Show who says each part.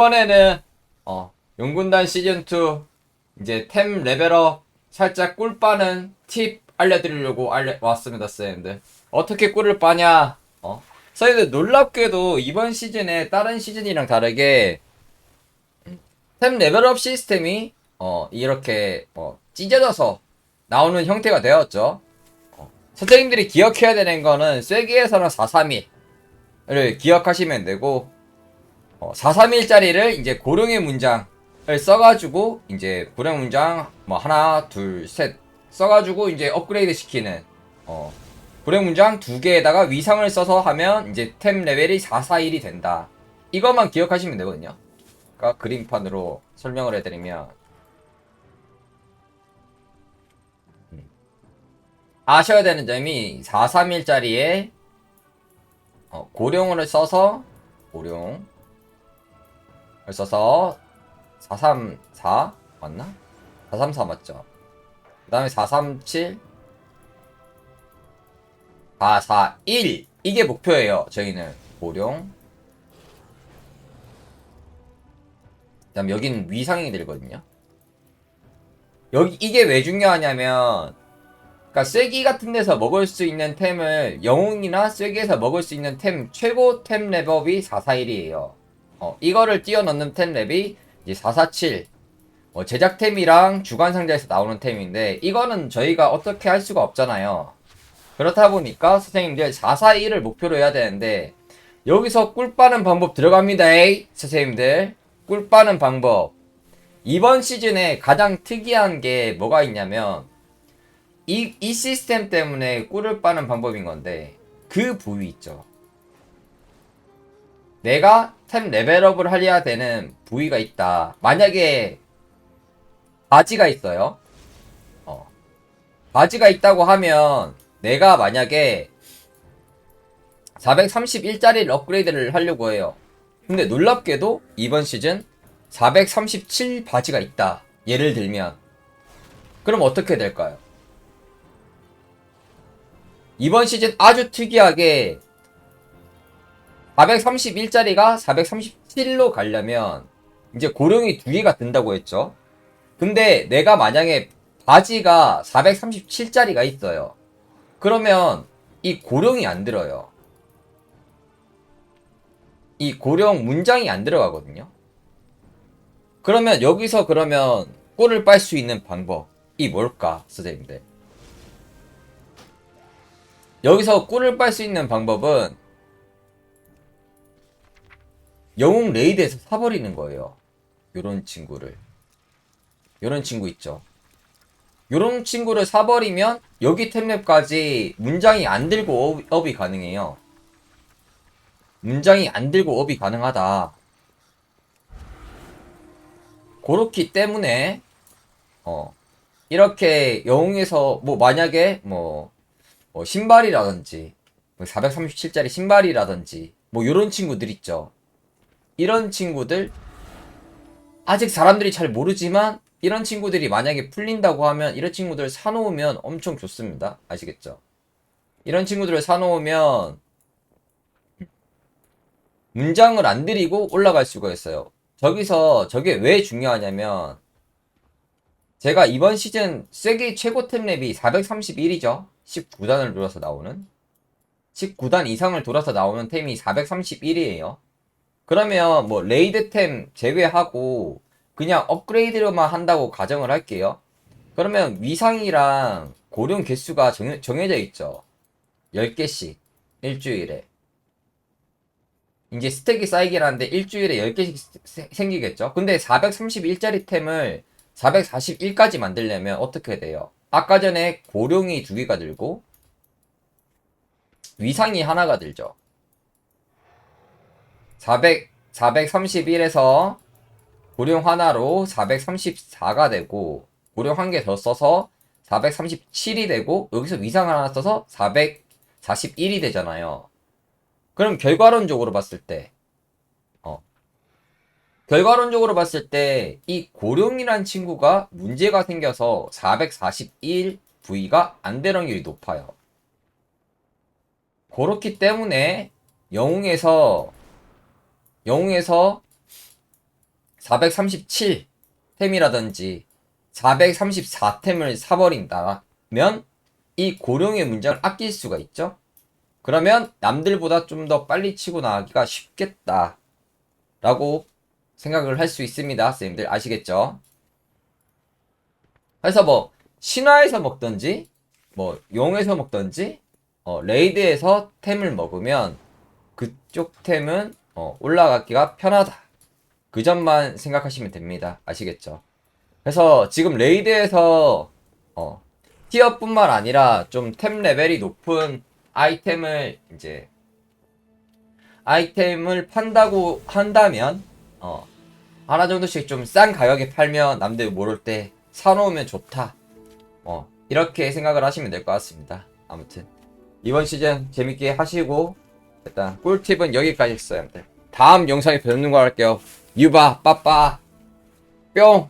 Speaker 1: 이번에는 어, 용군단 시즌2 이제 템 레벨업 살짝 꿀 빠는 팁 알려드리려고 알려, 왔습니다 쌤들. 어떻게 꿀을 빠냐? 어? 선생님들 놀랍게도 이번 시즌에 다른 시즌이랑 다르게 템 레벨업 시스템이 어, 이렇게 어, 찢어져서 나오는 형태가 되었죠. 어, 선생님들이 기억해야 되는 거는 쐐기에서는 431을 기억하시면 되고 어, 431짜리를 이제 고령의 문장을 써가지고 이제 고령 문장 뭐 하나 둘 셋 써가지고 이제 업그레이드 시키는 어, 고령 문장 두 개에다가 위상을 써서 하면 이제 템 레벨이 441이 된다. 이것만 기억하시면 되거든요. 그러니까 그림판으로 설명을 해드리면 음. 아셔야 되는 점이 431짜리에 어, 고령을 써서 고령 을 써서 434 맞나? 434 맞죠? 그 다음에 437 441 이게 목표예요 저희는. 고령. 그 다음 여기는 위상이 들거든요. 여기 이게 왜 중요하냐면 그니까 쐐기 같은 데서 먹을 수 있는 템을 영웅이나 쐐기에서 먹을 수 있는 템 최고 템 레벨이 441이에요 어, 이거를 띄워넣는 템 랩이 이제 447 어, 제작템이랑 주간 상자에서 나오는 템인데 이거는 저희가 어떻게 할 수가 없잖아요. 그렇다 보니까 선생님들 441을 목표로 해야 되는데 여기서 꿀 빠는 방법 들어갑니다. 에이, 선생님들 꿀 빠는 방법 이번 시즌에 가장 특이한 게 뭐가 있냐면 이, 이 시스템 때문에 꿀을 빠는 방법인 건데 그 부위 있죠. 내가 템 레벨업을 하려야 되는 부위가 있다. 만약에 바지가 있어요. 어. 바지가 있다고 하면 내가 만약에 431짜리를 업그레이드를 하려고 해요. 근데 놀랍게도 이번 시즌 437 바지가 있다. 예를 들면 그럼 어떻게 될까요? 이번 시즌 아주 특이하게 431짜리가 437로 가려면 이제 고령이 두 개가 든다고 했죠. 근데 내가 만약에 바지가 437짜리가 있어요. 그러면 이 고령이 안 들어요. 이 고령 문장이 안 들어가거든요. 그러면 여기서 그러면 꿀을 빨 수 있는 방법이 뭘까, 선생님들? 여기서 꿀을 빨 수 있는 방법은 영웅 레이드에서 사버리는 거예요. 요런 친구를. 요런 친구 있죠. 요런 친구를 사버리면 여기 템랩까지 문장이 안 들고 업, 업이 가능해요. 문장이 안 들고 업이 가능하다. 그렇기 때문에 어 이렇게 영웅에서 뭐 만약에 뭐, 뭐 신발이라든지 437짜리 신발이라든지 뭐 요런 친구들 있죠. 이런 친구들 아직 사람들이 잘 모르지만 이런 친구들이 만약에 풀린다고 하면 이런 친구들 사놓으면 엄청 좋습니다. 아시겠죠? 이런 친구들을 사놓으면 문장을 안 들이고 올라갈 수가 있어요. 저기서 저게 왜 중요하냐면 제가 이번 시즌 쐐기 최고템 랩이 431이죠. 19단을 돌아서 나오는 19단 이상을 돌아서 나오는 템이 431이에요. 그러면 뭐 레이드템 제외하고 그냥 업그레이드로만 한다고 가정을 할게요. 그러면 위상이랑 고령 개수가 정, 정해져 있죠. 10개씩 일주일에. 이제 스택이 쌓이긴 하는데 일주일에 10개씩 생기겠죠. 근데 431짜리 템을 441까지 만들려면 어떻게 돼요? 아까 전에 고령이 두 개가 들고 위상이 하나가 들죠. 400, 431에서 고령 하나로 434가 되고 고령 한 개 더 써서 437이 되고 여기서 위상을 하나 써서 441이 되잖아요. 그럼 결과론적으로 봤을 때 어, 결과론적으로 봤을 때 이 고령이란 친구가 문제가 생겨서 441 V가 안 되는 확률이 높아요. 그렇기 때문에 영웅에서 영웅에서 437템이라든지 434템을 사버린다면 이 고령의 문제를 아낄 수가 있죠. 그러면 남들보다 좀 더 빨리 치고 나가기가 쉽겠다. 라고 생각을 할 수 있습니다. 선생님들 아시겠죠? 그래서 뭐 신화에서 먹던지 뭐 용에서 먹던지 어, 레이드에서 템을 먹으면 그쪽 템은 어, 올라가기가 편하다. 그 점만 생각하시면 됩니다. 아시겠죠? 그래서 지금 레이드에서 어, 티어뿐만 아니라 좀 템 레벨이 높은 아이템을 이제 아이템을 판다고 한다면 어, 하나 정도씩 좀 싼 가격에 팔면 남들 모를 때 사놓으면 좋다. 어, 이렇게 생각을 하시면 될 것 같습니다. 아무튼 이번 시즌 재밌게 하시고 일단 꿀팁은 여기까지 했어요. 여러분들. 다음 영상에 뵙는 거 할게요. 유바 빠빠 뿅